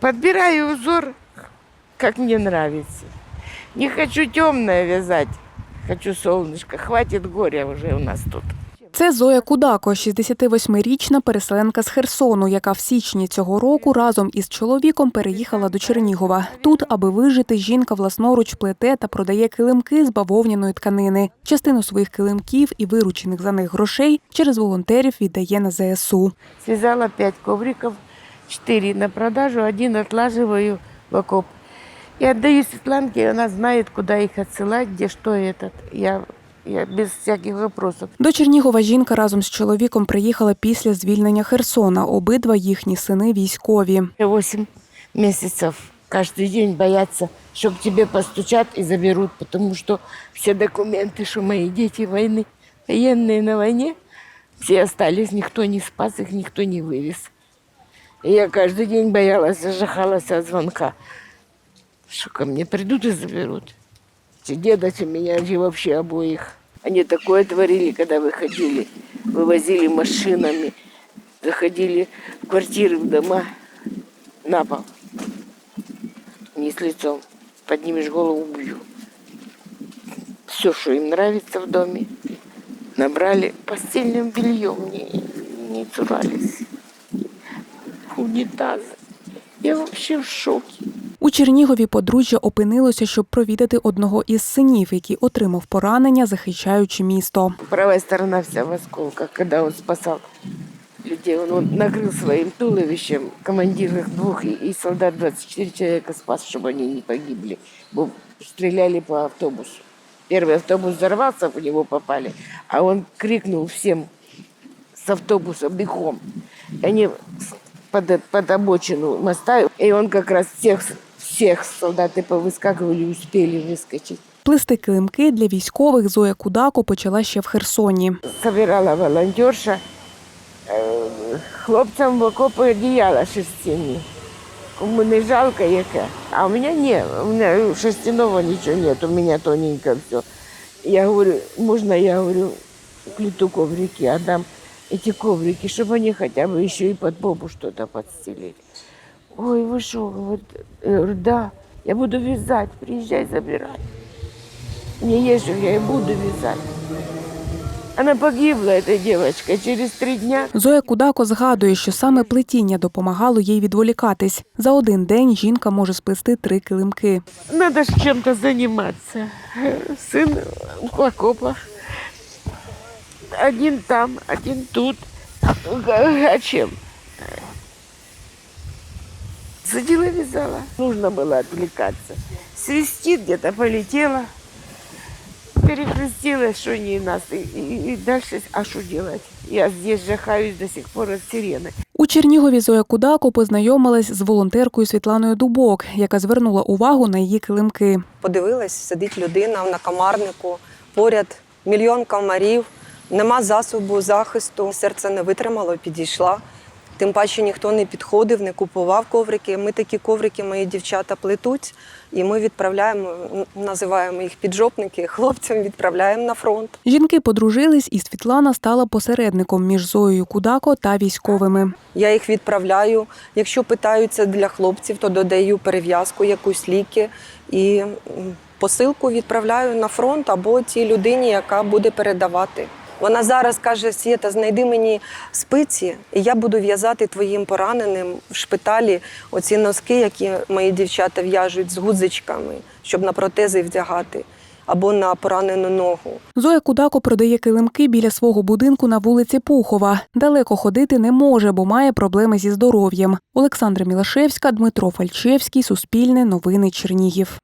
Подбираю узор, как мне нравится. Не хочу темное вязать, хочу солнышко. Хватит горя уже у нас тут. Це Зоя Кудако, 68-річна переселенка з Херсону, яка в січні цього року разом із чоловіком переїхала до Чернігова. Тут, аби вижити, жінка власноруч плете та продає килимки з бавовняної тканини. Частину своїх килимків і виручених за них грошей через волонтерів віддає на ЗСУ. Связала пять ковриков, четыре на продажу, один отлаживаю в окоп. И отдаю Светланке, и она знает, куда их отсылать, где что этот. Я, я без всяких вопросов. До Чернігова жінка разом з чоловіком приїхала після звільнення Херсона. Обидва їхні сини військові. Восемь месяцев каждый день боятся, что к тебе постучат и заберут, потому что все документы, что мои дети войны, военные на войне, все остались, никто не спас их, никто не вывез. И я каждый день боялась, зажахалась от звонка, что ко мне придут и заберут. Чи деда, чи меня, чи вообще обоих. Они такое творили, когда выходили, вывозили машинами, заходили в квартиры, в дома, на пол. Не с лицом. Поднимешь голову, убью. Все, что им нравится в доме, набрали постельным бельем, не, не цурались. Унитазы. Я вообще в шоке. У Чернігові подружжя опинилося, щоб провідати одного із синів, який отримав поранення, захищаючи місто. Правая сторона вся в осколках, когда он спасал людей. Он, он накрыл своим туловищем командир их двух и, и солдат 24 человека спас, чтобы они не погибли. Бо стреляли по автобусу. Первый автобус взорвался, в него попали, а он крикнул всем с автобуса бегом. И они с- под, под обочину моста, и он как раз всех, всех солдаты повыскакивали, успели выскочить. Плести килимки для військових Зоя Кудако почала ще в Херсоні. собирала волонтерша е, хлопцям в окопи одіяла шерстяні. Кому не жалко яке. А у меня нет, у меня шерстяного ничего нет, у меня тоненько все. Я говорю, можно я говорю, плиту коврики, отдам эти коврики, чтобы они хотя бы еще и под попу что-то подстелили. Ой, вы что, говорит, я говорю, да, я буду вязать, приезжай, забирай. Мне есть, что я и буду вязать. Она погибла, эта девочка, через три дня. Зоя Кудако згадує, що саме плетіння допомагало їй відволікатись. За один день жінка може сплести три килимки. Надо ж чем-то заниматься. Сын в окопах. Один там, один тут. А чем? Сидела, вязала. Нужно было отвлекаться. Свистит где-то, полетела. Перекрестилась, что не нас. И, и- и дальше, а что делать? Я здесь жахаюсь до сих пор от сирены. У Чернігові Зоя Кудако познайомилась з волонтеркою Світланою Дубок, яка звернула увагу на її килимки. Подивилась, сидить людина на комарнику, поряд мільйон комарів, нема засобу захисту. Серце не витримало, підійшла. Тим паче ніхто не підходив, не купував коврики. Ми такі коврики, мої дівчата плетуть, і ми відправляємо, називаємо їх піджопники, хлопцям відправляємо на фронт. Жінки подружились, і Світлана стала посередником між Зоєю Кудако та військовими. Я їх відправляю. Якщо питаються для хлопців, то додаю перев'язку, якусь ліки і посилку відправляю на фронт або тій людині, яка буде передавати. Вона зараз каже: Свєта, знайди мені спиці, і я буду в'язати твоїм пораненим в шпиталі оці носки, які мої дівчата в'яжуть з гудзичками, щоб на протези вдягати, або на поранену ногу. Зоя Кудако продає килимки біля свого будинку на вулиці Пухова. Далеко ходити не може, бо має проблеми зі здоров'ям. Олександра Мілашевська, Дмитро Фальчевський, Суспільне, Новини Чернігів.